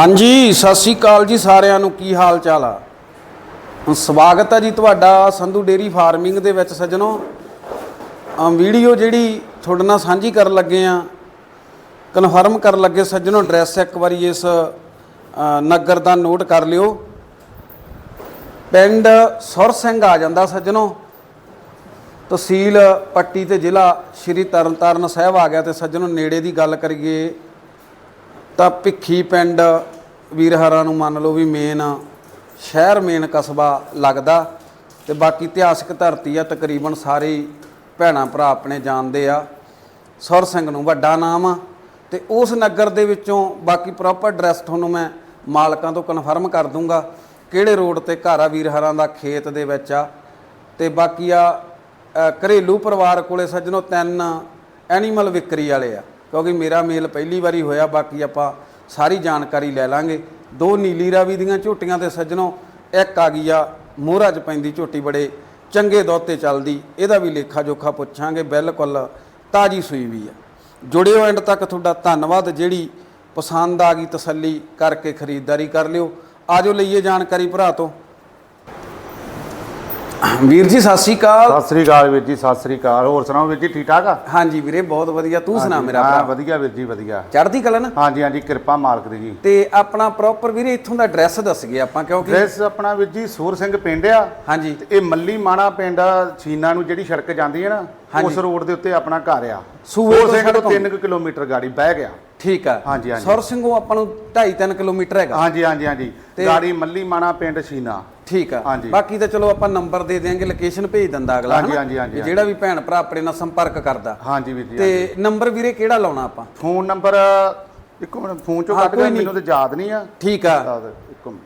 ਹਾਂਜੀ, ਸਤਿ ਸ੍ਰੀ ਅਕਾਲ ਜੀ ਸਾਰਿਆਂ ਨੂੰ। ਕੀ ਹਾਲ ਚਾਲ ਆ? ਸਵਾਗਤ ਹੈ ਜੀ ਤੁਹਾਡਾ ਸੰਧੂ ਡੇਰੀ ਫਾਰਮਿੰਗ ਦੇ ਵਿੱਚ ਸੱਜਣੋ। ਵੀਡੀਓ ਜਿਹੜੀ ਤੁਹਾਡੇ ਨਾਲ ਸਾਂਝੀ ਕਰਨ ਲੱਗੇ ਆ, ਕਨਫਰਮ ਕਰਨ ਲੱਗੇ ਸੱਜਣੋ, ਐਡਰੈਸ ਇੱਕ ਵਾਰੀ ਇਸ ਨਗਰ ਦਾ ਨੋਟ ਕਰ ਲਿਓ। ਪਿੰਡ ਸੁਰ ਸਿੰਘ ਆ ਜਾਂਦਾ ਸੱਜਣੋ। ਤਹਿਸੀਲ ਪੱਟੀ ਤੇ ਜ਼ਿਲ੍ਹਾ ਸ਼੍ਰੀ ਤਰਨਤਾਰਨ ਸਾਹਿਬ ਆ ਗਿਆ ਤੇ ਸੱਜਣੋ ਨੇੜੇ ਦੀ ਗੱਲ ਕਰੀਏ ਤਾਂ ਭਿੱਖੀ ਪਿੰਡ ਵੀਰਹਾਰਾਂ ਨੂੰ ਮੰਨ ਲਓ ਵੀ ਮੇਨ ਸ਼ਹਿਰ, ਮੇਨ ਕਸਬਾ ਲੱਗਦਾ ਤੇ ਬਾਕੀ ਇਤਿਹਾਸਕ ਧਰਤੀ ਆ, ਤਕਰੀਬਨ ਸਾਰੇ ਹੀ ਭੈਣਾਂ ਭਰਾ ਆਪਣੇ ਜਾਣਦੇ ਆ। ਸੁਰ ਸਿੰਘ ਨੂੰ ਵੱਡਾ ਨਾਮ ਆ ਤੇ ਉਸ ਨਗਰ ਦੇ ਵਿੱਚੋਂ ਬਾਕੀ ਪ੍ਰੋਪਰ ਐਡਰੈਸ ਤੁਹਾਨੂੰ ਮੈਂ ਮਾਲਕਾਂ ਤੋਂ ਕਨਫਰਮ ਕਰ ਦੂੰਗਾ ਕਿਹੜੇ ਰੋਡ ਤੇ ਘਰ ਆ ਵੀਰਹਾਰਾਂ ਦਾ ਖੇਤ ਦੇ ਵਿੱਚ ਆ। ਤੇ ਬਾਕੀ ਆ ਘਰੇਲੂ ਪਰਿਵਾਰ ਕੋਲੇ ਸੱਜਣੋ ਤਿੰਨ ਐਨੀਮਲ ਵਿਕਰੀ ਵਾਲੇ ਆ। ਕਿਉਂਕਿ ਮੇਰਾ ਮੇਲ ਪਹਿਲੀ ਵਾਰੀ ਹੋਇਆ, ਬਾਕੀ ਆਪਾਂ ਸਾਰੀ ਜਾਣਕਾਰੀ ਲੈ ਲਾਂਗੇ। ਦੋ ਨੀਲੀ ਰਾਵੀ ਦੀਆਂ ਝੋਟੀਆਂ ਤੇ ਸੱਜਣੋ, ਇੱਕ ਆ ਗਈ ਆ ਮੋਹਰਾ 'ਚ ਪੈਂਦੀ ਝੋਟੀ ਬੜੇ ਚੰਗੇ ਦੁੱਧ ਚੱਲਦੀ, ਇਹਦਾ ਵੀ ਲੇਖਾ ਜੋਖਾ ਪੁੱਛਾਂਗੇ, ਬਿਲਕੁਲ ਤਾਜੀ ਸੂਈ ਵੀ ਆ। ਜੁੜਿਓ ਐਂਡ ਤੱਕ ਤੁਹਾਡਾ ਧੰਨਵਾਦ, ਜਿਹੜੀ ਪਸੰਦ ਆ ਗਈ ਤਸੱਲੀ ਕਰਕੇ ਖਰੀਦਦਾਰੀ ਕਰ ਲਿਓ। ਆਜੋ ਲਈਏ ਜਾਣਕਾਰੀ ਭਰਾ ਤੋਂ। ਵੀਰ ਜੀ ਸਤਿ ਸ਼੍ਰੀ ਅਕਾਲ। ਸਤਿ ਸ੍ਰੀ ਅਕਾਲ ਵੀਰ ਜੀ ਸਤਿ ਸ੍ਰੀ ਅਕਾਲ। ਹੋਰ ਸੁਣਾਓ ਵੀਰ ਜੀ ਠੀਕ ਠਾਕ ਆ? ਹਾਂਜੀ ਵੀਰੇ ਬਹੁਤ ਵਧੀਆ। ਤੂੰ ਸੁਣਾ ਮੇਰਾ ਹਾਂ, ਭਰਾ। ਵਧੀਆ ਵੀਰ ਜੀ ਵਧੀਆ। ਚੜ੍ਹਦੀ ਕਲਾ ਨਾ? ਹਾਂਜੀ ਹਾਂਜੀ ਕਿਰਪਾ ਮਾਲਕ ਦੀ ਜੀ। ਤੇ ਆਪਣਾ ਪ੍ਰੋਪਰ ਵੀਰੇ ਇੱਥੋਂ ਦਾ ਐਡਰੈਸ ਦੱਸ ਗਏ ਆਪਾਂ ਕਿਉਂਕਿ ਡਰੈਸ ਆਪਣਾ ਵੀਰ ਜੀ ਸੂਰ ਸਿੰਘ ਪਿੰਡ ਆ। ਹਾਂਜੀ। ਤੇ ਇਹ ਮੱਲੀ ਮਾਣਾ ਪਿੰਡ ਆ ਛੀਨਾ ਨੂੰ ਜਿਹੜੀ ਸੜਕ ਜਾਂਦੀ ਹੈ ਨਾ। ਉਸ ਰੋਡ ਦੇ ਉੱਤੇ ਆਪਣਾ ਘਰ ਆ। ਸੂਰ ਸਿੰਘ ਤੋਂ ਸੜਕ 3 ਕਿਲੋਮੀਟਰ ਗਾੜੀ ਬਹਿ ਗਿਆ। ਠੀਕ ਆ। ਹਾਂਜੀ, ਹਾਂਜੀ। ਸੁਰ ਸਿੰਘੋਂ ਆਪਾਂ ਨੂੰ 2.5 3 ਕਿਲੋਮੀਟਰ ਹੈਗਾ। ਹਾਂਜੀ ਹਾਂਜੀ ਹਾਂਜੀ। ਗਾੜੀ ਮੱਲੀ ਮਾਣਾ ਪਿੰਡ ਛੀਨਾ। ਠੀਕ ਆ। ਹਾਂਜੀ। ਬਾਕੀ ਤਾਂ ਚਲੋ ਆਪਾਂ ਨੰਬਰ ਦੇ ਦਿਆਂਗੇ ਲੋਕੇਸ਼ਨ ਭੇਜ ਦਿੰਦਾ ਅਗਲਾ ਹਾਂਜੀ? ਹਾਂਜੀ, ਹਾਂਜੀ, ਜਿਹੜਾ ਵੀ ਭੈਣ ਭਰਾ ਆਪਣੇ ਨਾਲ ਸੰਪਰਕ ਕਰਦਾ। ਹਾਂਜੀ ਵੀਰ ਜੀ ਤੇ ਨੰਬਰ ਵੀਰੇ ਕਿਹੜਾ ਲਾਉਣਾ ਆਪਾਂ? ਫੋਨ ਨੰਬਰ ਇੱਕ ਮਿੰਟ ਫੋਨ ਚੋਂ ਕੱਢ ਨਹੀਂ। ਮੈਨੂੰ ਤੇ ਯਾਦ ਨਹੀਂ ਆ। ਠੀਕ ਆ। ਇੱਕ ਮਿੰਟ।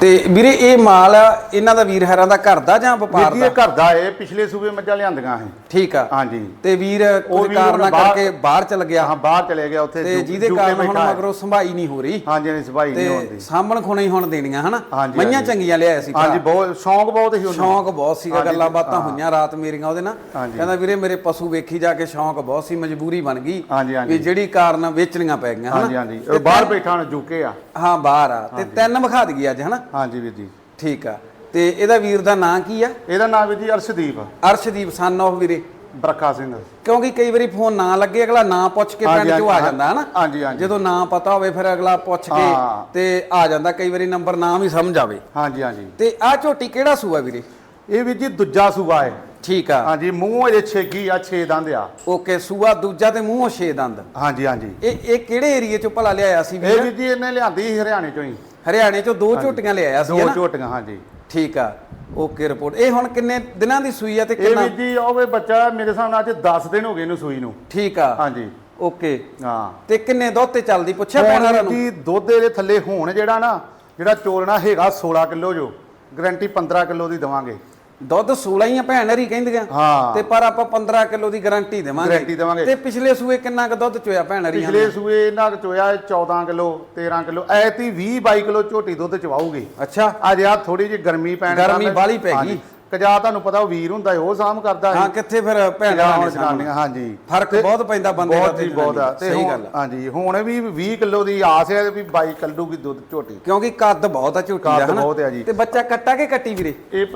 ਤੇ ਵੀਰੇ ਇਹ ਮਾਲ ਇਹਨਾਂ ਦਾ ਵੀਰ ਹਰਾਂ ਦਾ ਘਰ ਦਾ ਜਾਂ ਵੀਰ ਵਪਾਰ ਜੀ ਦਾ? ਇਹ ਘਰ ਦਾ ਇਹ ਪਿਛਲੇ ਸੂਬੇ ਮੱਝਾਂ ਲਿਆਂਦੀਆਂ ਹੈ ਠੀਕ ਆ। ਹਾਂਜੀ। ਤੇ ਵੀਰ ਕੋਈ ਕਾਰਨਾਂ ਕਰਕੇ ਬਾਹਰ ਚਲ ਗਿਆ। ਹਾਂ ਬਾਹਰ ਚਲੇ ਗਿਆ ਉੱਥੇ ਤੇ ਜਿਹਦੇ ਕਾਰਨ ਹੁਣ। ਮਗਰੋਂ ਸੰਭਾਈ ਨਹੀਂ ਹੋ ਰਹੀ। ਹਾਂਜੀ ਹਾਂਜੀ ਸਭਾਈ ਨਹੀਂ ਹੁੰਦੀ ਸਾਹਮਣ ਖੁਣੇ ਹੀ ਹੁਣ ਦੇਣੀਆਂ ਹਨਾ? ਮਈਆਂ। ਚੰਗੀਆਂ ਲਿਆਇਆ ਸੀ। ਹਾਂਜੀ ਬਹੁਤ ਸ਼ੌਂਕ ਬਹੁਤ ਸੀ ਉਹਨੂੰ ਸ਼ੌਂਕ ਬਹੁਤ ਸੀਗਾ ਗੱਲਾਂ ਬਾਤਾਂ। ਹੋਈਆਂ ਰਾਤ ਮੇਰੀਆਂ ਉਹਦੇ ਨਾਲ। ਕਹਿੰਦਾ ਵੀਰੇ ਮੇਰੇ ਪਸ਼ੂ ਵੇਖੀ ਜਾ ਕੇ ਸ਼ੌਂਕ ਬਹੁਤ ਸੀ ਮਜਬੂਰੀ ਬਣ ਗਈ। ਵੀ ਜਿਹੜੀ ਕਾਰਨ ਵੇਚਣੀਆਂ ਪੈ ਗਈਆਂ ਹਾਂਜੀ ਹਾਂਜੀ। ਬਾਹਰ ਬੈਠਾ ਹੁਣ ਜੂਕੇ ਆ। ਹਾਂ ਬਾਹਰ ਆ। ਤੇ ਤਿੰਨ ਵਿਖਾ ਦਈਏ ਅੱਜ ਹਨਾ? ਹਾਂਜੀ ਵੀਰ ਜੀ। ਠੀਕ ਆ। ਤੇ ਇਹਦਾ ਵੀਰ ਦਾ ਨਾਂ ਕੀ ਆ? ਇਹਦਾ ਨਾਮ ਵੀਰ ਜੀ ਅਰਸ਼ਦੀਪ। ਅਰਸ਼ਦੀਪ ਸਨ ਆਫ ਵੀਰੇ। ਬਰਖਾ ਸਿੰਘ। ਕਿਉਂਕਿ ਕਈ ਵਾਰੀ ਫੋਨ ਨਾ ਲੱਗੇ ਅਗਲਾ ਨਾਂ ਪੁੱਛ ਕੇ ਹਾਂਜੀ, ਪਿੰਡ ਚੋਂ ਆ ਹਾਂਜੀ, ਜਾਂਦਾ ਹਨਾ? ਹਾਂਜੀ, ਹਾਂਜੀ। ਜਦੋਂ ਨਾਂ ਪਤਾ ਹੋਵੇ ਫਿਰ ਅਗਲਾ ਪੁੱਛ ਕੇ ਹਾਂ। ਤੇ ਆ ਜਾਂਦਾ ਕਈ ਵਾਰੀ ਨੰਬਰ ਨਾ ਵੀ ਸਮਝ ਆਵੇ। ਹਾਂਜੀ ਹਾਂਜੀ। ਤੇ ਆ ਝੋਟੀ ਕਿਹੜਾ ਸੂਆ ਵੀਰੇ? ਇਹ ਵੀਰ ਜੀ ਦੂਜਾ ਸੂਬਾ ਹੈ ਠੀਕ ਆ। ਹਾਂਜੀ ਮੂੰਹ ਇਹਦੇ ਛੇਗੀ ਆ ਛੇ ਦੰਦ ਆ। ਓਕੇ ਸੂਆ ਦੂਜਾ ਤੇ ਮੂੰਹੋਂ ਛੇ ਦੰਦ। ਹਾਂਜੀ ਹਾਂਜੀ। ਇਹ ਇਹ ਕਿਹੜੇ ਏਰੀਏ ਚੋਂ ਭਲਾ ਲਿਆਇਆ ਸੀ ਇਹ ਵੀਰ? ਵੀਰ ਜੀ ਇਹਨੇ ਲਿਆਂਦੀ ਸੀ ਹਰਿਆਣੇ ਚੋਂ ਹੀ। ਹਰਿਆਣੇ ਚੋਂ ਦੋ ਝੋਟੀਆਂ ਲਿਆਇਆ ਸੀ ਦੋ ਹਨਾ? ਝੋਟੀਆਂ ਹਾਂਜੀ। ਠੀਕ ਆ ਓਕੇ ਰਿਪੋਰਟ ਇਹ ਹੁਣ ਕਿੰਨੇ ਦਿਨਾਂ ਦੀ ਸੂਈ ਆ ਤੇ ਇਹ ਕਿੰਨਾ? ਵੀਰ ਜੀ ਉਹ ਵੇ ਬੱਚਾ ਮੇਰੇ ਹਿਸਾਬ ਨਾਲ ਅੱਜ 10 ਦਿਨ ਹੋ ਗਏ ਇਹਨੂੰ ਸੂਈ ਨੂੰ। ਠੀਕ ਆ। ਹਾਂਜੀ। ਓਕੇ ਹਾਂ। ਤੇ ਕਿੰਨੇ ਦੁੱਧ ਤੇ ਚੱਲਦੀ? ਪੁੱਛਿਆ ਹੁਣ ਪੈਣਾ ਨੂੰ ਜੀ ਦੁੱਧ ਇਹਦੇ ਥੱਲੇ ਹੋਣ ਜਿਹੜਾ ਨਾ ਜਿਹੜਾ ਚੋਲਣਾ ਹੈਗਾ 16 ਕਿਲੋ ਜੋ ਗਰੰਟੀ 15 ਕਿਲੋ ਦੀ ਦਵਾਂਗੇ। ਦੁੱਧ 16 ਹੀ ਆ ਭੈਣ ਹਰੀ ਕਹਿੰਦੀਆਂ। ਹਾਂ। ਤੇ ਪਰ ਆਪਾਂ 15 ਕਿਲੋ ਦੀ ਗਾਰੰਟੀ ਦੇਵਾਂਗੇ। ਗਾਰੰਟੀ ਦੇਵਾਂਗੇ। ਤੇ ਪਿਛਲੇ ਸੂਏ ਕਿੰਨਾ ਕੁ ਦੁੱਧ ਚੋਇਆ ਭੈਣ ਹਰੀਆਂ ਪਿਛਲੇ ਸੂਏ ਇਹਨਾਂ ਕੁ ਚੋਇਆ 14 ਕਿਲੋ 13 ਕਿਲੋ। ਐਤੀ 20 22 ਕਿਲੋ ਝੋਟੀ ਦੁੱਧ ਚਵਾਉਗੀ ਅੱਛਾ। ਅੱਜ ਆ ਥੋੜੀ ਜਿਹੀ ਗਰਮੀ ਪੈਣ ਗਰਮੀ ਬਾਹਲੀ ਪੈ ਗਈ। ਕਜਾ ਤੁਹਾਨੂੰ ਪਤਾ ਉਹ ਵੀਰ ਹੁੰਦਾ ਉਹ ਸਾਮ ਕਰਦਾ ਹੈ। ਹਾਂ ਕਿੱਥੇ ਫਿਰ ਭੈਣ ਨੇ ਜਨਾਨੀਆਂ ਹਾਂਜੀ। ਫ਼ਰਕ ਬਹੁਤ ਪੈਂਦਾ ਬੰਦੇ ਦਾ ਬਹੁਤ ਤੇ ਬਹੁਤ ਆ। ਤੇ। ਹਾਂਜੀ ਹੁਣ ਵੀ 20 ਕਿਲੋ ਦੀ ਆਸ ਹੈ ਵੀ 22 ਕੱਢੂਗੀ ਦੁੱਧ ਝੋਟੀ। ਕਿਉਂਕਿ ਕੱਦ ਬਹੁਤ ਆ ਝੋਟੀ ਦਾ ਕੱਦ ਬਹੁਤ ਆ ਜੀ। ਤੇ ਬੱਚਾ ਕੱਟਾ ਕੇ ਕੱਟੀ ਵੀਰੇ? ਇਹ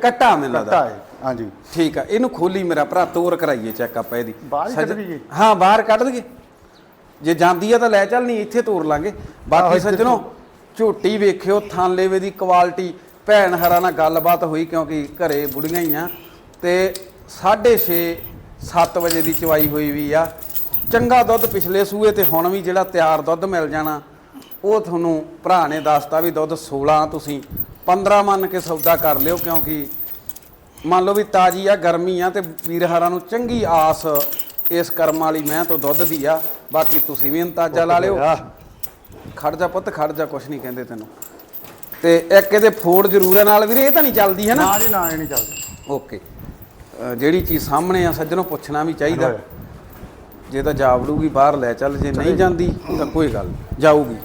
ਕੱਟਾ ਮੈਨੂੰ ਕੱਟਾ ਲੱਗਦਾ ਹੈ ਹਾਂਜੀ। ਠੀਕ ਆ ਇਹਨੂੰ ਖੋਲੀ ਮੇਰਾ ਭਰਾ ਤੋਰ ਕਰਾਈਏ ਚੈੱਕ ਆਪਾਂ ਇਹਦੀ। ਬਾਹਰ ਕੱਢ ਦਈਏ? ਹਾਂ ਬਾਹਰ ਕੱਢ ਦਈਏ। ਜੇ ਜਾਂਦੀ ਆ ਤਾਂ ਲੈ ਚੱਲ ਨਹੀਂ ਇੱਥੇ ਤੋਰ ਲਾਂਗੇ। ਬਾਕੀ ਸੱਜਣੋ ਝੋਟੀ ਵੇਖਿਓ ਥਾਨਲੇਵੇ ਦੀ ਕੁਆਲਿਟੀ ਭੈਣ ਹਰਾਂ ਨਾਲ ਗੱਲਬਾਤ ਹੋਈ ਕਿਉਂਕਿ ਘਰੇ ਬੁੜੀਆਂ ਹੀ ਆ ਤੇ 6:30 7 ਵਜੇ ਦੀ ਚਵਾਈ ਹੋਈ ਵੀ ਆ। ਚੰਗਾ ਦੁੱਧ ਪਿਛਲੇ ਸੂਏ ਤੇ ਹੁਣ ਵੀ ਜਿਹੜਾ ਤਿਆਰ ਦੁੱਧ ਮਿਲ ਜਾਣਾ ਉਹ ਤੁਹਾਨੂੰ ਭਰਾ ਨੇ ਦੱਸਤਾ ਵੀ ਦੁੱਧ 16 ਤੁਸੀਂ 15 ਮੰਨ ਕੇ ਸੌਦਾ ਕਰ ਲਿਓ ਕਿਉਂਕਿ ਮੰਨ ਲਓ ਵੀ ਤਾਜੀ ਆ ਗਰਮੀ ਆ ਤੇ ਵੀਰਹਾਰਾਂ ਨੂੰ ਚੰਗੀ ਆਸ ਇਸ ਕਰਮ ਵਾਲੀ ਮੈਂ ਤੋਂ ਦੁੱਧ ਦੀ ਆ। ਬਾਕੀ ਤੁਸੀਂ ਵੀ ਅੰਦਾਜ਼ਾ ਲਾ ਲਿਓ। ਖੜ ਜਾ ਪੁੱਤ ਖੜ ਜਾ ਕੁਛ ਨਹੀਂ ਕਹਿੰਦੇ ਤੈਨੂੰ। ਤੇ ਇੱਕ ਇਹਦੇ ਫੋੜ ਜ਼ਰੂਰ ਹੈ ਨਾਲ ਵੀਰੇ ਇਹ ਤਾਂ ਨਹੀਂ ਚੱਲਦੀ ਹੈ ਨਾ? ਨਾ ਜੀ ਨਾ ਇਹ ਨਹੀਂ ਚੱਲਦੀ। ਓਕੇ। ਜਿਹੜੀ ਚੀਜ਼ ਸਾਹਮਣੇ ਆ ਸੱਜਣੋਂ ਪੁੱਛਣਾ ਵੀ ਚਾਹੀਦਾ। ਜੇ ਤਾਂ ਜਾਵੜੂਗੀ ਬਾਹਰ ਲੈ ਚੱਲ ਜੇ ਨਹੀਂ ਜਾਂਦੀ ਤਾਂ ਕੋਈ ਗੱਲ ਜਾਊਗੀ।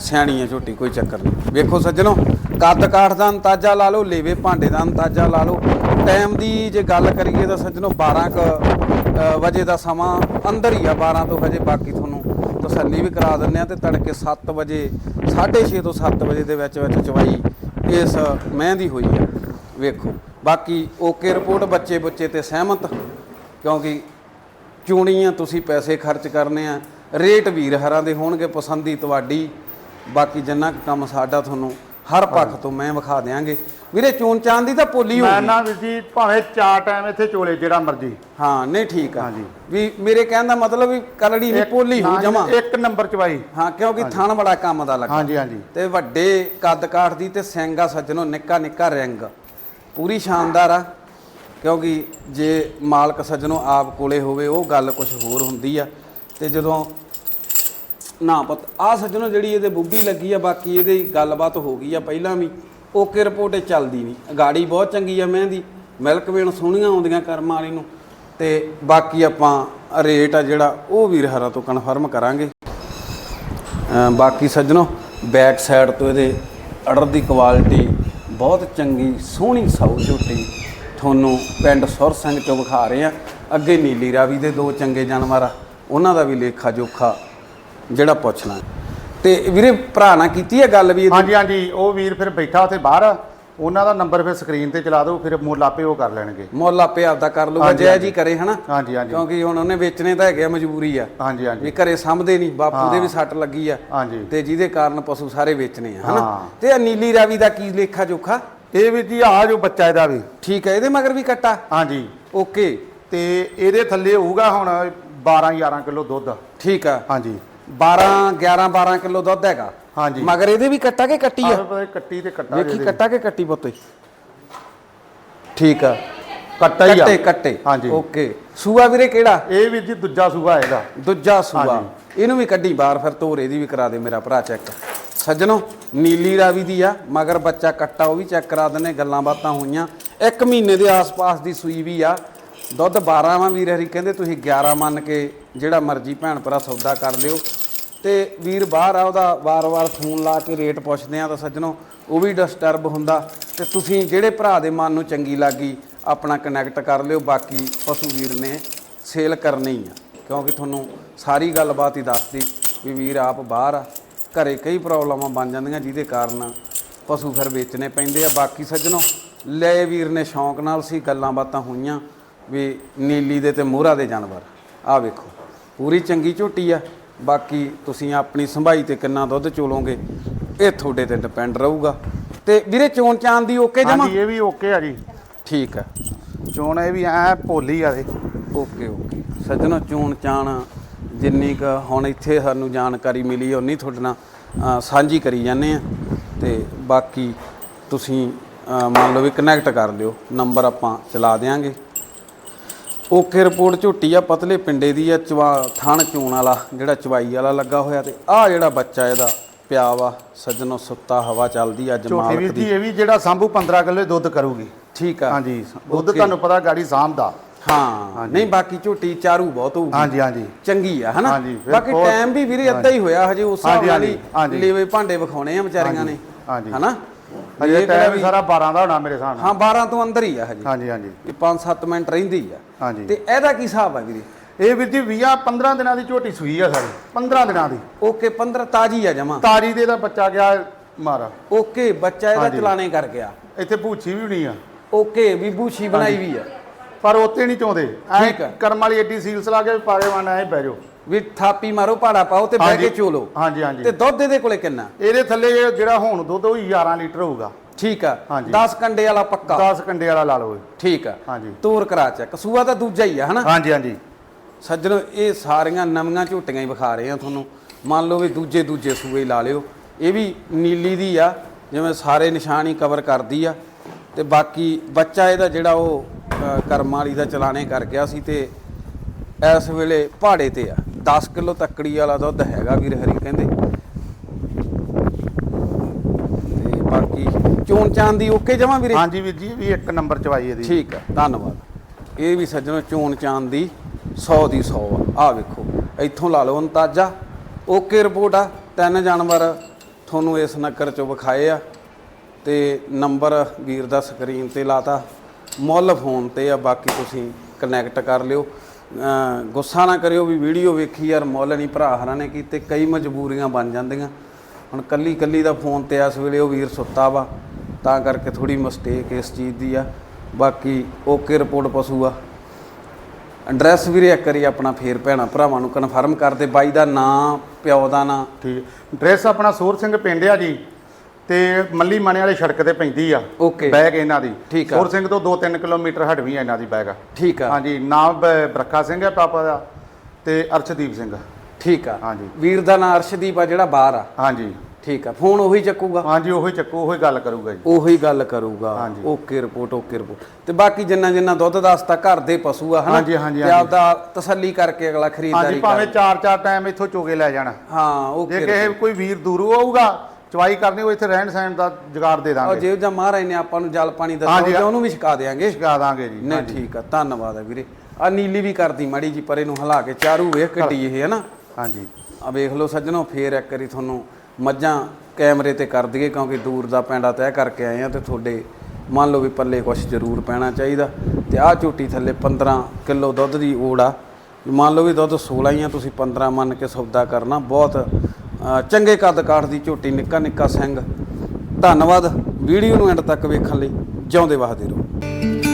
ਸਿਆਣੀ ਹੈ ਛੋਟੀ ਕੋਈ ਚੱਕਰ ਨਹੀਂ। ਵੇਖੋ ਸੱਜਣੋ ਕੱਦ ਕਾਠ ਦਾ ਅੰਦਾਜ਼ਾ ਲਾ ਲਓ ਲੇਵੇ ਭਾਂਡੇ ਦਾ ਅੰਦਾਜ਼ਾ ਲਾ ਲਓ। ਟਾਈਮ ਦੀ ਜੇ ਗੱਲ ਕਰੀਏ ਤਾਂ ਸੱਜਣੋ 12 ਕ ਵਜੇ ਦਾ ਸਮਾਂ ਅੰਦਰ ਹੀ ਆ 12 ਤੋਂ ਹਜੇ ਬਾਕੀ ਤਸੱਲੀ ਵੀ ਕਰਾ ਦਿੰਦੇ ਆ ਤੇ ਤੜਕੇ 7 ਵਜੇ 6:30 ਤੋਂ 7 ਵਜੇ ਦੇ ਵਿੱਚ ਵਿੱਚ ਚਵਾਈ ਇਸ ਮਹਿੰਦੀ ਹੋਈ ਆ ਵੇਖੋ, ਬਾਕੀ ਓਕੇ ਰਿਪੋਰਟ ਬੱਚੇ ਬੱਚੇ ਤੇ ਸਹਿਮਤ, ਕਿਉਂਕਿ ਚੂਣੀ ਆ, ਤੁਸੀਂ ਪੈਸੇ ਖਰਚ ਕਰਨੇ ਆ। ਰੇਟ ਵੀਰ ਹਰਾਂ ਦੇ ਹੋਣਗੇ, ਪਸੰਦੀ ਤੁਹਾਡੀ। ਬਾਕੀ ਜਿੰਨਾ ਕੁ ਕੰਮ ਸਾਡਾ ਤੁਹਾਨੂੰ ਹਰ ਪੱਖ ਤੋਂ ਮੈਂ ਵਿਖਾ ਦਿਆਂਗੇ। ਵੀਰੇ ਚੂਨ ਚਾਂਦ ਦੀ ਤਾਂ ਪੋਲੀ ਮੈਂ ਹੋਊਗੀ ਨਾ ਵੀਰ ਜੀ ਭਾਵੇਂ ਚਾਰ ਟਾਈਮ ਇੱਥੇ ਚੋਲੇ ਜਿਹੜਾ ਮਰਜ਼ੀ। ਹਾਂ ਨਹੀਂ ਠੀਕ ਆ। ਹਾਂਜੀ। ਵੀ ਮੇਰੇ ਕਹਿਣ ਦਾ ਮਤਲਬ ਵੀ ਕਲੜੀ ਨਹੀਂ ਪੋਲੀ ਹੋ ਜਮਾ। ਇੱਕ ਨੰਬਰ ਚਵਾਈ। ਹਾਂ ਕਿਉਂਕਿ ਥਣ ਬੜਾ ਕੰਮ ਦਾ ਲੱਗਾ। ਹਾਂਜੀ ਹਾਂਜੀ। ਤੇ ਵੱਡੇ ਕੱਦ ਕਾਠ ਦੀ ਤੇ ਸਿੰਗਾ ਸੱਜਣੋ ਨਿੱਕਾ ਨਿੱਕਾ ਰਿੰਗ। ਪੂਰੀ ਸ਼ਾਨਦਾਰ ਆ। ਕਿਉਂਕਿ ਜੇ ਮਾਲਕ ਸੱਜਣੋ ਆਪ ਕੋਲੇ ਹੋਵੇ ਉਹ ਗੱਲ ਕੁਝ ਹੋਰ ਹੁੰਦੀ ਆ। ਤੇ ਜਦੋਂ ਨਾ ਪਤ ਆ ਸੱਜਣੋ ਜਿਹੜੀ ਇਹਦੇ ਬੁੱਢੀ ਲੱਗੀ ਆ, ਬਾਕੀ ਇਹਦੇ ਗੱਲਬਾਤ ਹੋ ਗਈ ਆ ਪਹਿਲਾਂ ਵੀ, ਓਕੇ ਰਿਪੋਰਟ ਇਹ ਚੱਲਦੀ ਨਹੀਂ। ਗਾੜੀ ਬਹੁਤ ਚੰਗੀ ਆ ਮਹਿੰਦੀ, ਮਿਲਕ ਵੇਣ ਸੋਹਣੀਆਂ ਆਉਂਦੀਆਂ ਕਰਮਾਂ ਵਾਲੀ ਨੂੰ। ਤੇ ਬਾਕੀ ਆਪਾਂ ਰੇਟ ਆ ਜਿਹੜਾ, ਉਹ ਵੀਰ ਹਰਾਂ ਤੋਂ ਕਨਫਰਮ ਕਰਾਂਗੇ। ਬਾਕੀ ਸੱਜਣੋ ਬੈਕ ਸਾਈਡ ਤੋਂ ਇਹਦੇ ਅੜਰ ਦੀ ਕੁਆਲਿਟੀ ਬਹੁਤ ਚੰਗੀ, ਸੋਹਣੀ ਸਾਊ ਝੋਟੀ ਤੁਹਾਨੂੰ ਪਿੰਡ ਸੁਰ ਸਿੰਘ ਤੋਂ ਵਿਖਾ ਰਹੇ ਆ। ਅੱਗੇ ਨੀਲੀ ਰਾਵੀ ਦੇ ਦੋ ਚੰਗੇ ਜਾਨਵਰ ਆ, ਉਹਨਾਂ ਦਾ ਵੀ ਲੇਖਾ ਜੋਖਾ ਜਿਹੜਾ ਪੁੱਛਣਾ। ਤੇ ਵੀਰੇ ਭਰਾ ਨਾਲ ਕੀਤੀ ਹੈ ਗੱਲ ਵੀ ਇਹਦੀ? ਹਾਂਜੀ ਹਾਂਜੀ। ਉਹ ਵੀਰ ਫਿਰ ਬੈਠਾ ਉੱਥੇ ਬਾਹਰ। ਉਹਨਾਂ ਦਾ ਨੰਬਰ ਫਿਰ ਸਕਰੀਨ ਤੇ ਚਲਾ ਦਿਓ ਫਿਰ ਮੁੱਲ ਆਪੇ ਉਹ ਕਰ ਲੈਣਗੇ। ਮੁੱਲ ਆਪੇ ਆਪਦਾ ਕਰ ਲੂਗਾ ਹਾਂਜੀ, ਜੈ। ਜੀ ਕਰੇ ਹਨਾ? ਹਾਂਜੀ ਹਾਂਜੀ। ਕਿਉਂਕਿ ਹੁਣ ਉਹਨੇ ਵੇਚਣੇ ਤਾਂ ਹੈਗੇ ਆ ਮਜਬੂਰੀ ਆ। ਹਾਂਜੀ ਹਾਂਜੀ। ਵੀ ਘਰੇ ਸਾਂਭਦੇ ਨਹੀਂ ਬਾਪੂ ਦੇ ਵੀ ਸੱਟ ਲੱਗੀ ਆ। ਹਾਂਜੀ। ਤੇ ਜਿਹਦੇ ਕਾਰਨ ਪਸ਼ੂ ਸਾਰੇ ਵੇਚਣੇ ਆ ਹਨਾ? ਹਾਂ। ਤੇ ਆ ਨੀਲੀ ਰਾਵੀ ਦਾ ਕੀ ਲੇਖਾ ਜੋਖਾ? ਇਹ ਵੀਰ ਜੀ ਆ ਜੋ ਬੱਚਾ ਇਹਦਾ ਵੀ। ਠੀਕ ਹੈ ਇਹਦੇ ਮਗਰ ਵੀ ਕੱਟਾ? ਹਾਂਜੀ। ਓਕੇ। ਤੇ ਇਹਦੇ ਥੱਲੇ ਹੋਊਗਾ ਹੁਣ 12 11 ਕਿਲੋ ਦੁੱਧ। ਠੀਕ ਆ। ਹਾਂਜੀ। 12 11 12 ਕਿਲੋ ਦੁੱਧ ਹੈਗਾ। ਹਾਂਜੀ। ਮਗਰ ਇਹਦੇ ਵੀ ਕੱਟਾ ਕੇ ਕੱਟੀ ਆ? ਕੱਟੀ ਤੇ ਕੱਟਾ ਵੇਖੀ ਇਹਦੇ। ਕੱਟਾ ਕੇ ਕੱਟੀ ਪੁੱਤੇ? ਠੀਕ ਆ। ਕੱਟਾ ਹੀ ਆ। ਕੱਟੇ ਕੱਟੇ। ਹਾਂਜੀ। ਓਕੇ। ਸੂਆ ਵੀਰੇ ਕਿਹੜਾ? ਇਹ ਵੀਰ ਜੀ ਦੂਜਾ ਸੂਆ ਇਹਦਾ ਦੂਜਾ ਸੂਆ। ਇਹਨੂੰ ਵੀ ਕੱਢੀ ਬਾਹਰ ਫਿਰ ਤੋਰੇ ਦੀ ਵੀ ਕਰਾ ਦੇ ਮੇਰਾ ਭਰਾ ਚੈੱਕ ਸੱਜਣੋ ਨੀਲੀ ਰਾਵੀ ਦੀ ਆ ਮਗਰ ਬੱਚਾ ਕੱਟਾ ਉਹ ਵੀ ਚੈੱਕ ਕਰਾ ਦਿੰਨੇ ਗੱਲਾਂ ਬਾਤਾਂ ਹੋਈਆਂ। ਇੱਕ ਮਹੀਨੇ ਦੇ ਆਸ-ਪਾਸ ਦੀ ਸੂਈ ਵੀ ਆ। ਦੁੱਧ 12 ਵਾਂ ਵੀਰ ਹਰੀ ਕਹਿੰਦੇ ਤੁਸੀਂ 11 ਮੰਨ ਕੇ ਜਿਹੜਾ ਮਰਜ਼ੀ ਭੈਣ ਭਰਾ ਸੌਦਾ ਕਰ ਲਿਓ। ਤੇ ਵੀਰ ਬਾਹਰ ਆ, ਉਹਦਾ ਵਾਰ-ਵਾਰ ਫੋਨ ਲਾ ਕੇ ਰੇਟ ਪੁੱਛਦੇ ਆ ਤਾਂ ਸੱਜਣੋ, ਉਹ ਵੀ ਡਿਸਟਰਬ ਹੁੰਦਾ। ਤੇ ਤੁਸੀਂ ਜਿਹੜੇ ਭਰਾ ਦੇ ਮਨ ਨੂੰ ਚੰਗੀ ਲੱਗੀ, ਆਪਣਾ ਕਨੈਕਟ ਕਰ ਲਿਓ। ਬਾਕੀ ਪਸ਼ੂ ਵੀਰ ਨੇ ਸੇਲ ਕਰਨੀ ਆ। ਕਿਉਂਕਿ ਤੁਹਾਨੂੰ ਸਾਰੀ ਗੱਲਬਾਤ ਹੀ ਦੱਸਦੀ ਵੀ ਵੀਰ ਆਪ ਬਾਹਰ ਆ। ਘਰੇ ਕਈ ਪ੍ਰੋਬਲਮਾਂ ਬਣ ਜਾਂਦੀਆਂ, ਜਿਹਦੇ ਕਾਰਨ ਪਸ਼ੂ ਫਿਰ ਵੇਚਣੇ ਪੈਂਦੇ ਆ। ਬਾਕੀ ਸੱਜਣੋ, ਲੈ ਵੀਰ ਨੇ ਸ਼ੌਂਕ ਨਾਲ ਸੀ, ਗੱਲਾਂ ਬਾਤਾਂ ਹੋਈਆਂ ਵੀ ਨੀਲੀ ਦੇ ਤੇ ਮੋਹਰਾ ਦੇ ਜਾਨਵਰ। ਆ ਵੇਖੋ, ਪੂਰੀ ਚੰਗੀ ਝੋਟੀ ਆ। ਬਾਕੀ ਤੁਸੀਂ ਆਪਣੀ ਸੰਭਾਈ ਤੇ ਕਿੰਨਾ ਦੁੱਧ ਚੋਲੋਗੇ ਇਹ ਤੁਹਾਡੇ ਤੇ ਡਿਪੈਂਡ ਰਹੂਗਾ। ਤੇ ਵੀਰੇ ਚੋਣ ਚਾਨ ਦੀ ਓਕੇ ਜਮਾ? ਹਾਂਜੀ ਇਹ ਵੀ ਓਕੇ ਆ ਜੀ। ਠੀਕ ਆ। ਚੋਣ ਇਹ ਵੀ ਐ ਭੋਲੀ ਆ ਇਹ। Okay okay. ਸੱਜਣੋ ਚੋਣ ਚਾਣ ਜਿੰਨੀ ਕ ਹੁਣ ਇੱਥੇ ਸਾਨੂੰ ਜਾਣਕਾਰੀ ਮਿਲੀ ਉਨੀ ਤੁਹਾਡੇ ਨਾਲ ਸਾਂਝੀ ਕਰੀ ਜਾਂਦੇ ਆ। ਤੇ ਬਾਕੀ ਤੁਸੀਂ ਮੰਨ ਲਓ ਵੀ ਕਨੈਕਟ ਕਰ ਲਿਓ। ਨੰਬਰ ਆਪਾਂ ਚਲਾ ਦਿਆਂਗੇ। ਓਕੇ ਰਿਪੋਰਟ ਝੋਟੀ ਆ ਪਤਲੇ ਪਿੰਡੇ ਦੀ ਆ ਚਵਾ ਥਣ ਚੂਣ ਵਾਲਾ ਜਿਹੜਾ ਚਵਾਈ ਵਾਲਾ ਲੱਗਾ ਹੋਇਆ ਤੇ ਆ ਜਿਹੜਾ ਬੱਚਾ ਇਹਦਾ ਪਿਆ ਵਾ ਸੱਜਣੋ ਸੁੱਤਾ ਹਵਾ ਚੱਲਦੀ ਅੱਜ ਮਾਲਕ ਦੀ। ਇਹ ਵੀ ਜਿਹੜਾ ਸੰਭੂ 15 ਕਿਲੋ ਦੁੱਧ ਕਰੂਗੀ। ਠੀਕ ਆ। ਹਾਂਜੀ ਦੁੱਧ. ਤੁਹਾਨੂੰ ਪਤਾ ਗਾੜੀ ਸਾਂਭ ਦਾ। ਹਾਂ ਨਹੀਂ ਬਾਕੀ ਝੋਟੀ ਚਾਰੂ ਬਹੁਤ ਹੋਊਗੀ। ਹਾਂਜੀ ਹਾਂਜੀ। ਚੰਗੀ ਆ ਹਨਾ? ਬਾਕੀ ਟਾਈਮ ਵੀ ਵੀਰੇ ਅੱਧਾ ਹੀ ਹੋਇਆ ਹਜੇ ਉਸ ਹਿਸਾਬ ਨਾਲ ਹੀ। ਲੇਵੇ ਭਾਂਡੇ ਵਿਖਾਉਣੇ ਆ ਵਿਚਾਰੀਆਂ ਨੇ ਹਾਂਜੀ। ਹਨਾ? ਕਿਹੜਾ ਟਾਈਮ ਸਾਰਾ 12 ਦਾ ਹੋਣਾ ਮੇਰੇ ਹਿਸਾਬ ਨਾਲ। ਹਾਂ 12 ਤੋਂ ਅੰਦਰ ਹੀ ਆ ਹਜੇ। ਹਾਂਜੀ ਹਾਂਜੀ। ਇਹ 5-7 ਮਿੰਟ ਰਹਿੰਦੀ ਆ। ਹਾਂਜੀ। ਤੇ ਇਹਦਾ ਕੀ ਹਿਸਾਬ ਆ ਵੀਰੇ? ਇਹ ਵੀਰ ਜੀ 20 15 ਦਿਨਾਂ ਦੀ ਝੋਟੀ ਸੂਈ ਆ ਸਾਡੀ 15 ਦਿਨਾਂ ਦੀ। ਓਕੇ 15 ਤਾਜੀ ਆ ਜਮਾ। ਤਾਰੀ ਦੇ ਦਾ ਬੱਚਾ ਗਿਆ ਮਾਰਾ। ਓਕੇ ਬੱਚਾ ਇਹਦਾ ਹਾਂਜੀ। ਚਲਾਣੇ ਕਰ ਗਿਆ। ਇੱਥੇ ਭੂਚੀ ਵੀ ਨਹੀਂ ਆ। ਓਕੇ ਵੀ ਬੂਛੀ ਬਣਾਈ ਵੀ ਆ। ਪਰ ਉੱਤੇ ਨਹੀਂ ਚਾਹੁੰਦੇ ਐ। ਕਰਮ ਵਾਲੀ ਏਡੀ ਸੀਲਸ ਲਾ ਕੇ ਪਾਰੇ ਵਾਣਾ ਐ ਬਹਿ ਜਾਓ। ਵੀ ਥਾਪੀ ਮਾਰੋ ਪਾੜਾ ਪਾਓ ਤੇ ਬਹਿ। ਕੇ ਚੋਲੋ ਹਾਂਜੀ ਹਾਂਜੀ। ਤੇ ਦੁੱਧ ਇਹਦੇ ਕੋਲੇ ਕਿੰਨਾ? ਇਹਦੇ ਥੱਲੇ ਜਿਹੜਾ ਹੁਣ ਦੁੱਧ ਉਹ 11 ਲੀਟਰ ਹੋਊਗਾ। ਠੀਕ ਆ। ਹਾਂਜੀ। 10 ਕੰਡੇ ਵਾਲਾ ਪੱਕਾ। 10 ਕੰਡੇ ਵਾਲਾ ਲਾ ਲਓ। ਠੀਕ ਆ। ਹਾਂਜੀ। ਤੋਰ ਕਰਾ ਚੱਕ। ਸੂਆ ਤਾਂ ਦੂਜਾ ਹੀ ਆ ਹਨਾ? ਹਾਂਜੀ ਹਾਂਜੀ। ਸੱਜਣੋ ਇਹ ਸਾਰੀਆਂ ਨਵੀਆਂ ਝੋਟੀਆਂ ਹੀ ਵਿਖਾ ਰਹੇ ਆ ਤੁਹਾਨੂੰ। ਮੰਨ ਲਓ ਵੀ ਦੂਜੇ ਦੂਜੇ ਸੂਏ ਲਾ ਲਿਓ। ਇਹ ਵੀ ਨੀਲੀ ਦੀ ਆ ਜਿਵੇਂ ਸਾਰੇ ਨਿਸ਼ਾਨ ਹੀ ਕਵਰ ਕਰਦੀ ਆ। ਤੇ ਬਾਕੀ ਬੱਚਾ ਇਹਦਾ ਜਿਹੜਾ ਉਹ ਕਰਮ ਵਾਲੀ ਦਾ ਚਲਾਣੇ ਕਰ ਗਿਆ ਸੀ ਤੇ ਇਸ ਵੇਲੇ ਪਹਾੜੇ ਤੇ ਆ। 10 ਕਿਲੋ ਤੱਕੜੀ ਵਾਲਾ ਦੁੱਧ ਹੈਗਾ ਵੀਰ ਹਰੀ ਕਹਿੰਦੇ। ਤੇ ਬਾਕੀ ਚੋਣ ਚਾਨ ਦੀ ਓਕੇ ਜਮਾ ਵੀਰੇ? ਹਾਂਜੀ ਵੀਰ ਜੀ ਵੀ ਇੱਕ ਨੰਬਰ ਚਵਾਈ ਇਹਦੀ। ਠੀਕ ਆ ਧੰਨਵਾਦ। ਇਹ ਵੀ ਸੱਜਣੋ ਚੋਣ ਚਾਂਦ ਦੀ 100 ਦੀ 100 ਆ। ਆ ਵੇਖੋ ਇੱਥੋਂ ਲਾ ਲਓ ਅੰਤਾਜਾ ਓਕੇ ਰਿਪੋਰਟ ਆ ਤਿੰਨ ਜਾਨਵਰ ਤੁਹਾਨੂੰ ਇਸ ਨਕਰ ਚੋਂ ਵਿਖਾਏ ਆ। ਤੇ ਨੰਬਰ ਵੀਰ ਦਾ ਸਕਰੀਨ ਤੇ ਲਾਤਾ। ਮੁੱਲ ਫੋਨ ਤੇ ਆ ਬਾਕੀ ਤੁਸੀਂ ਕਨੈਕਟ ਕਰ ਲਿਓ। ਗੁੱਸਾ ਨਾ ਕਰਿਓ ਵੀ ਵੀਡੀਓ ਵੇਖੀ ਯਾਰ ਮੁੱਲ ਨਹੀਂ ਭਰਾ ਹਰਾਂ ਨੇ ਕੀਤੇ, ਕਈ ਮਜਬੂਰੀਆਂ ਬਣ ਜਾਂਦੀਆਂ। ਹੁਣ ਕੱਲੀ ਕੱਲੀ ਦਾ ਫੋਨ ਤੇ ਇਸ ਵੇਲੇ ਉਹ ਵੀਰ ਸੁੱਤਾ ਵਾ, ਤਾਂ ਕਰਕੇ ਥੋੜੀ ਮਿਸਟੇਕ ਇਸ ਚੀਜ਼ ਦੀ ਆ। ਬਾਕੀ ਓਕੇ ਰਿਪੋਰਟ ਪਸ਼ੂ ਆ। ਐਡਰੈਸ ਵੀਰੇ ਇੱਕ ਵਾਰੀ ਆਪਣਾ ਫੇਰ ਭੈਣਾ ਭਰਾਵਾਂ ਨੂੰ ਕਨਫਰਮ ਕਰਦੇ ਬਾਈ ਦਾ ਨਾਂ, ਪਿਓ ਦਾ ਨਾਂ। ਠੀਕ ਡਰੈਸ ਆਪਣਾ ਸੂਰ ਸਿੰਘ ਪਿੰਡ ਆ ਜੀ। ਤੇ ਮੱਲੀ ਮਾਣੇ ਵਾਲੇ ਸੜਕ ਤੇ ਪੈਂਦੀ ਆ ਓਕੇ ਬੈਗ ਇਹਨਾਂ ਦੀ। ਠੀਕ ਆ। ਸੂਰ ਸਿੰਘ ਤੋਂ 2-3 ਕਿਲੋਮੀਟਰ ਹਟਵੀਂ ਆ ਇਹਨਾਂ ਦੀ ਬੈਗ। ਠੀਕ ਆ। ਹਾਂਜੀ ਨਾਮ ਬ- ਬਰਖਾ ਸਿੰਘ ਹੈ ਪਾਪਾ ਦਾ ਤੇ ਅਰਸ਼ਦੀਪ ਸਿੰਘ। ਠੀਕ ਆ। ਹਾਂਜੀ। ਵੀਰ ਦਾ ਨਾਂ ਅਰਸ਼ਦੀਪ ਆ ਜਿਹੜਾ ਬਾਹਰ ਆ। ਹਾਂਜੀ। ਠੀਕ ਆ। ਫੋਨ ਉਹੀ ਚੱਕੂਗਾ? ਹਾਂਜੀ ਉਹੀ ਚੱਕੋ ਉਹੀ ਗੱਲ ਕਰੂਗਾ ਜੀ। ਉਹੀ ਗੱਲ ਕਰੂਗਾ। ਹਾਂਜੀ। ਓਕੇ ਰਿਪੋਰਟ ਓਕੇ ਰਿਪੋਰਟ ਤੇ ਬਾਕੀ ਜਿੰਨਾ ਜਿੰਨਾ ਦੁੱਧ ਦੱਸਦਾ ਘਰ ਦੇ ਪਸ਼ੂ ਆ ਹਨਾ? ਹਾਂਜੀ, ਹਾਂਜੀ, ਤੇ ਹਾਂਜੀ। ਆਪਦਾ ਤਸੱਲੀ ਕਰਕੇ ਅਗਲਾ ਹਾਂਜੀ ਖਰੀਦਦਾਰੀ ਭਾਵੇਂ ਕਰ। 4-4 ਟਾਈਮ ਇੱਥੋਂ ਚੋਗੇ ਲੈ ਜਾਣਾ। ਹਾਂ ਜੇ ਓਕੇ ਕਿਸੇ ਕੋਈ ਵੀਰ ਦੂਰੋਂ ਆਊਗਾ ਚਵਾਈ ਕਰਨੀ ਉਹ ਇੱਥੇ ਰਹਿਣ ਸਹਿਣ ਦਾ ਜੁਗਾੜ ਦੇ ਦਾਂਗੇ। ਜੇ ਜਾਂ ਮਹਾਰਾਜ ਨੇ ਆਪਾਂ ਨੂੰ ਜਲ ਪਾਣੀ ਹਾਂਜੀ। ਦੱਸਿਆ ਉਹਨੂੰ ਵੀ ਛਕਾ ਦੇਾਂਗੇ ਛਕਾ ਦਾਂਗੇ ਜੀ ਨਹੀਂ ਠੀਕ ਆ ਧੰਨਵਾਦ ਆ ਵੀਰੇ। ਆ ਨੀਲੀ ਵੀ ਕਰਦੀ ਮਾੜੀ ਜੀ ਪਰੇ ਨੂੰ ਹਲਾ ਕੇ ਚਾਰੂ ਵੇਖ ਕੱਢੀ ਇਹ ਹੈ ਨਾ? ਹਾਂਜੀ। ਆ ਵੇਖ ਲਓ ਸੱਜਣੋ ਫੇਰ ਇੱਕ ਵਾਰੀ ਤੁਹਾਨੂੰ ਮੱਝਾਂ ਕੈਮਰੇ ਤੇ ਕਰ ਦਈਏ ਕਿਉਂਕਿ ਦੂਰ ਦਾ ਪੈਂਡਾ ਤੈਅ ਕਰਕੇ ਆਏ ਆ ਤੇ ਤੁਹਾਡੇ ਮੰਨ ਲਓ ਵੀ ਪੱਲੇ ਕੁਝ ਜ਼ਰੂਰ ਪੈਣਾ ਚਾਹੀਦਾ। ਤੇ ਆਹ ਝੋਟੀ ਥੱਲੇ 15 ਕਿਲੋ ਦੁੱਧ ਦੀ ਓੜ ਆ। ਮੰਨ ਲਓ ਵੀ ਦੁੱਧ 16 ਹੀ ਆ ਤੁਸੀਂ 15 ਮੰਨ ਕੇ ਸੌਦਾ ਕਰਨਾ ਬਹੁਤ ਚੰਗੇ ਕੱਦ ਕਾਠ ਦੀ ਝੋਟੀ, ਨਿੱਕਾ ਨਿੱਕਾ ਸਿੰਘ। ਧੰਨਵਾਦ ਵੀਡੀਓ ਨੂੰ ਐਂਡ ਤੱਕ ਵੇਖਣ ਲਈ। ਜਿਉਂਦੇ ਵਸਦੇ ਰਹੋ।